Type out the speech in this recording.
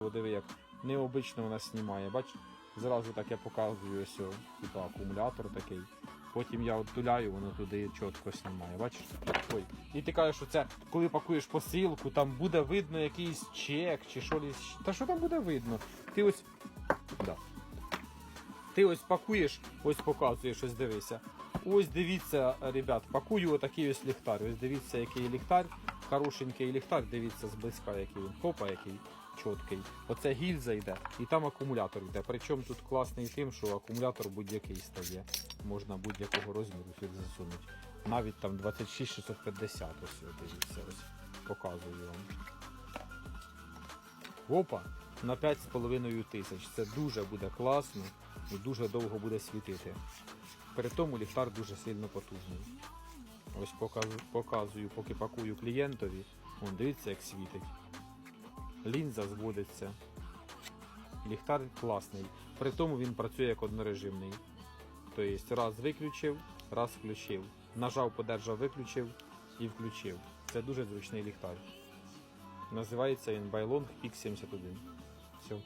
Диви, як необично вона знімає. Бач, зразу так я показую ось, о, типу акумулятор такий. Потім я оттуляю, воно туди чітко знімає. Бачиш? Ой. І ти кажеш, що це коли пакуєш посилку, там буде видно якийсь чек чи що лісь. Та що там буде видно? Ти ось. Да. Ти ось пакуєш, ось показуєш, ось дивися. Ось дивіться, ребят, пакую отакий ось ліхтар. Ось дивіться, який ліхтар. Хорошенький ліхтар, дивіться зблизька, який він. Хопа, який чіткий. Оце гільза йде, і там акумулятор йде. Причому тут класний тим, що акумулятор будь-який стає. Можна будь-якого розміру сюди засунути. Навіть там 26650, ось дивіться, ось показую вам. Опа! На 5,5 тисяч. Це дуже буде класно і дуже довго буде світити. При тому ліхтар дуже сильно потужний. Ось показую, показую поки пакую клієнтові. Вон, дивіться, як світить. Лінза зводиться. Ліхтар класний. При тому він працює як однорежимний. Тобто раз виключив, раз включив. Нажав, подержав, виключив і включив. Це дуже зручний ліхтар. Називається він Байлонг X71. Все.